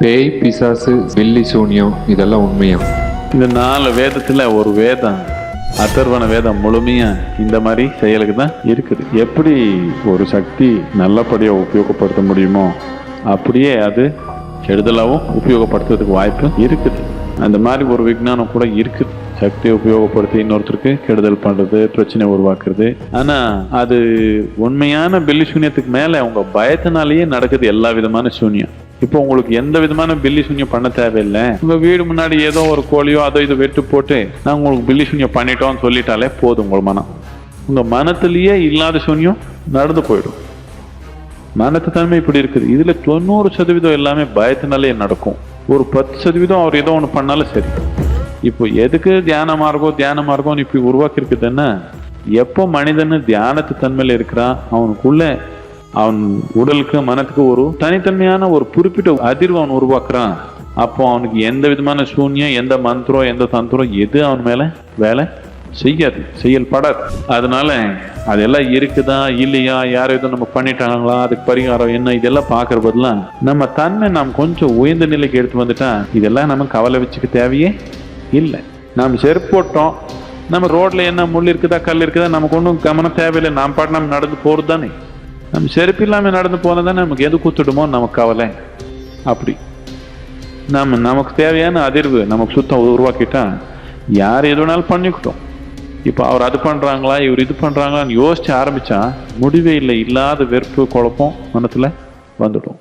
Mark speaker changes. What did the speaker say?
Speaker 1: பேய் பிசாசு வெள்ளி சூனியம் இதெல்லாம் உண்மையா?
Speaker 2: இந்த நாலு வேதத்துல ஒரு வேதம் அதர்வன வேதம் முழுமையா இந்த மாதிரி செயலுக்கு தான் இருக்குது. எப்படி ஒரு சக்தி நல்லபடியா உபயோகப்படுத்த முடியுமோ அப்படியே அது கெடுதலாகவும் உபயோகப்படுத்துறதுக்கு வாய்ப்பு இருக்குது. அந்த மாதிரி ஒரு விஞ்ஞானம் கூட இருக்குது. சக்தியை உபயோகப்படுத்தி இன்னொருத்தருக்கு கெடுதல் பண்ணுறது பிரச்சனை உருவாக்குறது. ஆனால் அது உண்மையான பில்லி சூன்யத்துக்கு மேலே அவங்க பயத்தினாலேயே நடக்குது எல்லா விதமான சூன்யம். இப்போ உங்களுக்கு எந்த விதமான பில்லி சூன்யம் பண்ண தேவையில்லை. உங்க வீடு முன்னாடி ஏதோ ஒரு கோழியோ அதோ இதோ வெட்டு போட்டு நான் உங்களுக்கு பில்லி சூன்யம் பண்ணிட்டோம்னு சொல்லிட்டாலே போதும் உங்கள் மனம். உங்க மனத்திலேயே இல்லாத சூன்யம் நடந்து போயிடும். மனத்து தன்மை இப்படி இருக்குது. இதுல தொண்ணூறு சதவீதம் எல்லாமே பயத்தினாலே நடக்கும். ஒரு பத்து சதவீதம் அவர் ஏதோ ஒன்று பண்ணாலும் சரி. இப்போ எதுக்கு தியான மார்க்கம் தியான மார்க்கம் இப்படி உருவாக்கி இருக்குதுன்னா எப்போ மனிதன் தியானத்து தன்மையில இருக்கிறான் அவனுக்குள்ள அவன் உடலுக்கு மனத்துக்கு ஒரு தனித்தன்மையான ஒரு குறிப்பிட்ட அதிர்வு அவன் உருவாக்குறான். அப்போ அவனுக்கு எந்த விதமான சூன்யம் எந்த மந்திரம் எந்த தந்திரம் எது அவன் மேல வேலை? செய்யாது. செயல்படாது அதனால அதெல்லாம் இருக்குதா இல்லையா யார் எதுவும் நம்ம பண்ணிட்டாங்களா அதுக்கு பரிகாரம் என்ன இதெல்லாம் பார்க்கற பதிலாம் நம்ம தன்மை நாம் கொஞ்சம் உயர்ந்த நிலைக்கு எடுத்து வந்துட்டா இதெல்லாம் நம்ம கவலை வச்சுக்க தேவையே இல்லை. நாம் செருப்பு போட்டோம் நம்ம ரோட்ல என்ன முள் இருக்குதா கல் இருக்குதா நமக்கு ஒன்றும் கவனம் தேவையில்லை. நாம் பாட்டு நம்ம நடந்து போகிறது தானே நம்ம செருப்பு இல்லாமல் நடந்து போனது நமக்கு எது கொடுத்துடுமோ நமக்கு கவலை. அப்படி. நம்ம நமக்கு தேவையான அதிர்வு நமக்கு சுத்தம் உருவாக்கிட்டா யார் எது வேணாலும் பண்ணிக்கிட்டோம். இப்போ அவர் அது பண்ணுறாங்களா இவர் இது பண்ணுறாங்களான்னு யோசிச்சு ஆரம்பித்தா முடிவே இல்லை. இல்லாத வெறுப்பு குழப்பம் மனத்தில் வந்துடும்.